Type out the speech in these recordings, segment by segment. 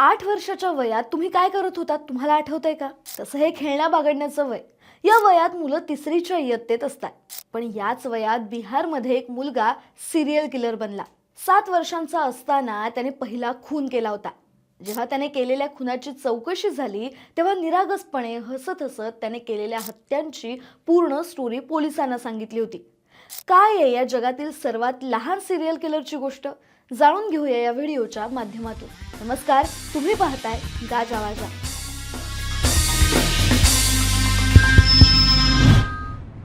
आठ वर्षाच्या वयात तुम्ही काय करत होतात? तुम्हाला आठवतंय का? तसं हे खेळण्या बागडण्याचं वय. या वयात मुलं तिसरीच्या इयत्तेत असतात. पण याच वयात बिहारमध्ये एक मुलगा सिरियल किलर बनला. सात वर्षांचा असताना त्याने पहिला खून केला होता. जेव्हा त्याने केलेल्या खुनाची चौकशी झाली तेव्हा निरागसपणे हसत हसत त्याने केलेल्या हत्यांची पूर्ण स्टोरी पोलिसांना सांगितली होती. काय आहे या जगातील सर्वात लहान सिरियल किलरची गोष्ट? जाणून घेऊया या व्हिडिओच्या माध्यमातून. नमस्कार तुम्ही पाहताय गाजावाजा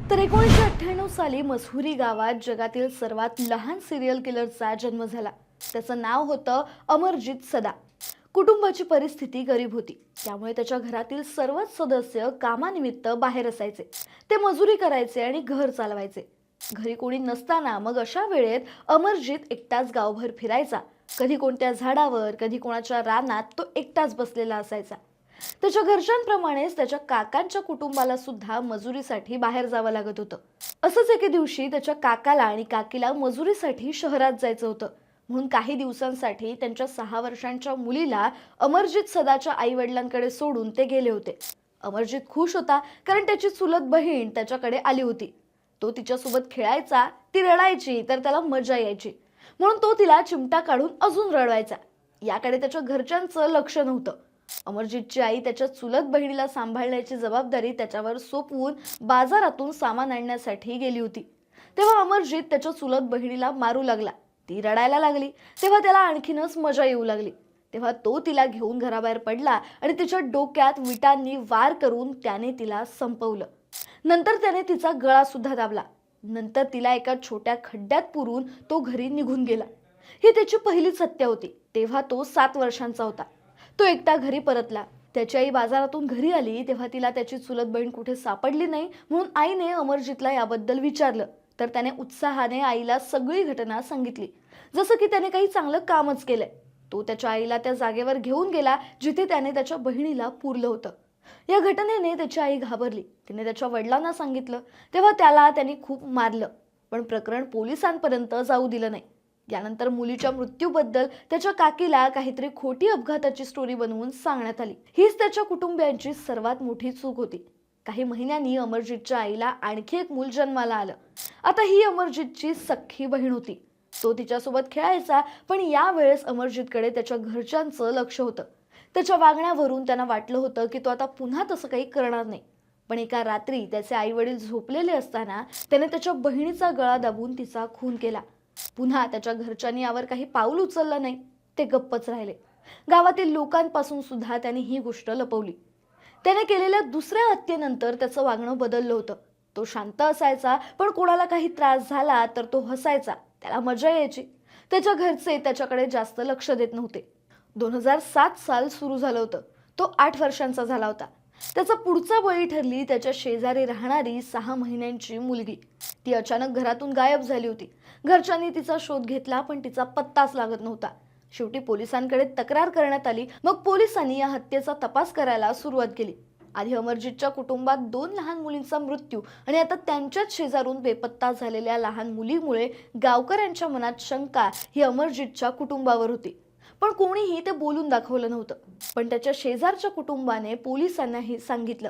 तर एकोणीसशे अठ्ठ्याण्णव साली मसुरी गावात जगातील सर्वात लहान सिरियल किलरचा जन्म झाला. त्याचं नाव होतं अमरजित सदा. कुटुंबाची परिस्थिती गरीब होती. त्यामुळे त्याच्या घरातील सर्वच सदस्य कामानिमित्त बाहेर असायचे. ते मजुरी करायचे आणि घर चालवायचे. घरी कोणी नसताना मग अशा वेळेत अमरजीत एकटाच गावभर फिरायचा. कधी कोणत्या झाडावर कधी कोणाच्या रानात तो एकटाच बसलेला असायचा. त्याच्या घरच्यांप्रमाणेच त्याच्या काकांच्या कुटुंबाला सुद्धा मजुरीसाठी बाहेर जावं लागत होतं. असंच एके दिवशी त्याच्या काकाला आणि काकीला मजुरीसाठी शहरात जायचं होतं. म्हणून काही दिवसांसाठी त्यांच्या सहा वर्षांच्या मुलीला अमरजीत सदाच्या आई वडिलांकडे सोडून ते गेले होते. अमरजीत खुश होता कारण त्याची चुलत बहीण त्याच्याकडे आली होती. तो तिच्यासोबत खेळायचा ती रडायची तर त्याला मजा यायची. म्हणून तो तिला चिमटा काढून अजून रडवायचा. याकडे त्याच्या घरच्यांचं लक्ष नव्हतं. अमरजितची आई त्याच्या चुलत बहिणीला सांभाळण्याची जबाबदारी त्याच्यावर सोपवून बाजारातून सामान आणण्यासाठी गेली होती. तेव्हा अमरजित त्याच्या चुलत बहिणीला मारू लागला. ती रडायला लागली. तेव्हा त्याला आणखीनच मजा येऊ लागली. तेव्हा तो तिला घेऊन घराबाहेर पडला आणि तिच्या डोक्यात विटांनी वार करून त्याने तिला संपवलं. नंतर त्याने तिचा गळा सुद्धा दाबला. नंतर तिला एका छोट्या खड्ड्यात पुरून तो घरी निघून गेला. ही त्याची पहिलीच हत्या होती. तेव्हा तो सात वर्षांचा होता. तो एकटा घरी परतला. त्याची आई बाजारातून घरी आली तेव्हा तिला त्याची चुलत बहीण कुठे सापडली नाही म्हणून आईने अमरजितला याबद्दल विचारलं. तर त्याने उत्साहाने आईला सगळी घटना सांगितली. जसं की त्याने काही चांगलं कामच केलंय. तो त्याच्या आईला त्या जागेवर घेऊन गेला जिथे त्याने त्याच्या बहिणीला पुरलं होतं. या घटनेने त्याची आई घाबरली. तिने त्याच्या वडिलांना सांगितलं. तेव्हा त्याला त्यांनी खूप मारलं. पण प्रकरण पोलिसांपर्यंत जाऊ दिलं नाही. यानंतर मुलीच्या मृत्यूबद्दल त्याच्या काकीला काहीतरी खोटी अपघाताची स्टोरी बनवून सांगण्यात आली. हीच त्याच्या कुटुंबियांची सर्वात मोठी चूक होती. काही महिन्यांनी अमरजितच्या आईला आणखी एक मूल जन्माला आलं. आता ही अमरजितची सख्खी बहीण होती. तो तिच्यासोबत खेळायचा पण यावेळेस अमरजितकडे त्याच्या घरच्यांचं लक्ष होतं. त्याच्या वागण्यावरून त्यांना वाटलं होतं की तो आता पुन्हा तसं काही करणार नाही. पण एका रात्री त्याचे आई वडील झोपलेले असताना त्याने त्याच्या बहिणीचा गळा दाबून तिचा खून केला. पुन्हा त्याच्या घरच्यांनी यावर काही पाऊल उचललं नाही. ते गप्पच राहिले. गावातील लोकांपासून सुद्धा त्याने ही गोष्ट लपवली. त्याने केलेल्या दुसऱ्या हत्येनंतर त्याचं वागणं बदललं होतं. तो शांत असायचा पण कोणाला काही त्रास झाला तर तो हसायचा. त्याला मजा यायची. त्याच्या घरचे त्याच्याकडे जास्त लक्ष देत नव्हते. दोन हजार सात साल सुरू झालं होतं. तो आठ वर्षांचा झाला होता. त्याचा पुढचा बळी ठरली त्याच्या शेजारी राहणारी सहा महिन्यांची मुलगी. ती अचानक घरातून गायब झाली होती. घरच्यांनी तिचा शोध घेतला पण तिचा पत्ताच लागत नव्हता. शेवटी पोलिसांकडे तक्रार करण्यात आली. मग पोलिसांनी या हत्येचा तपास करायला सुरुवात केली. आधी अमरजितच्या कुटुंबात दोन लहान मुलींचा मृत्यू आणि आता त्यांच्याच शेजारून बेपत्ता झालेल्या लहान मुलीमुळे गावकऱ्यांच्या मनात शंका ही अमरजितच्या कुटुंबावर होती. पण कोणीही ते बोलून दाखवलं नव्हतं. पण त्याच्या शेजारच्या कुटुंबाने पोलिसांनाही सांगितलं.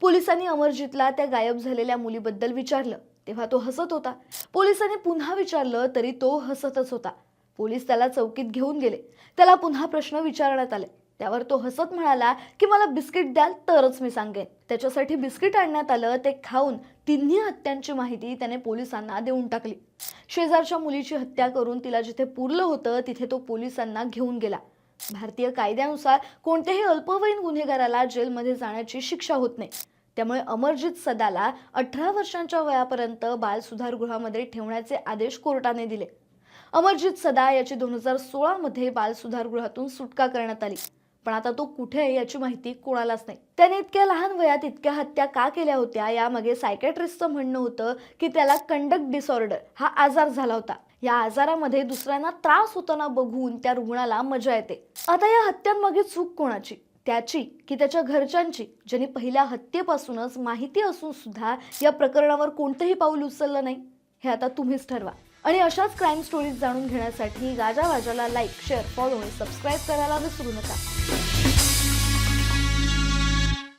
पोलिसांनी अमरजितला त्या गायब झालेल्या मुलीबद्दल विचारलं. तेव्हा तो हसत होता. पोलिसांनी पुन्हा विचारलं तरी तो हसतच होता. पोलीस त्याला चौकीत घेऊन गेले. त्याला पुन्हा प्रश्न विचारण्यात आले. त्यावर तो हसत म्हणाला की मला बिस्किट द्याल तरच मी सांगेन. त्याच्यासाठी बिस्किट आणण्यात आलं ते खाऊन तिन्ही हत्यांची माहिती त्याने पोलिसांना देऊन टाकली. शेजारच्या मुलीची हत्या करून तिला जिथे पुरलं होतं तिथे तो पोलिसांना घेऊन गेला. भारतीय कायद्यानुसार कोणत्याही अल्पवयीन गुन्हेगाराला जेलमध्ये जाण्याची शिक्षा होत नाही. त्यामुळे अमरजित सदाला अठरा वर्षांच्या वयापर्यंत बाल सुधारगृहामध्ये ठेवण्याचे आदेश कोर्टाने दिले. अमरजित सदा याची दोन हजार सोळामध्ये बाल सुधारगृहातून सुटका करण्यात आली. पण आता तो कुठे आहे याची माहिती कोणालाच नाही. त्याने इतक्या लहान वयात इतक्या हत्या का केल्या होत्या यामागे सायकॅट्रिस्टचं म्हणणं होतं की त्याला कंडक्ट डिसऑर्डर हा आजार झाला होता. या आजारामध्ये दुसऱ्यांना त्रास होताना बघून त्या रुग्णाला मजा येते. आता या हत्यांमागे चूक कोणाची? त्याची की त्याच्या घरच्यांची? ज्यांनी पहिल्या हत्येपासूनच माहिती असून सुद्धा या प्रकरणावर कोणतंही पाऊल उचललं नाही. हे आता तुम्हीच ठरवा. आणि अशाच क्राईम स्टोरीज जाणून घेण्यासाठी गाजावाजाला लाईक शेअर फॉलो आणि सबस्क्राईब करायला विसरू नका.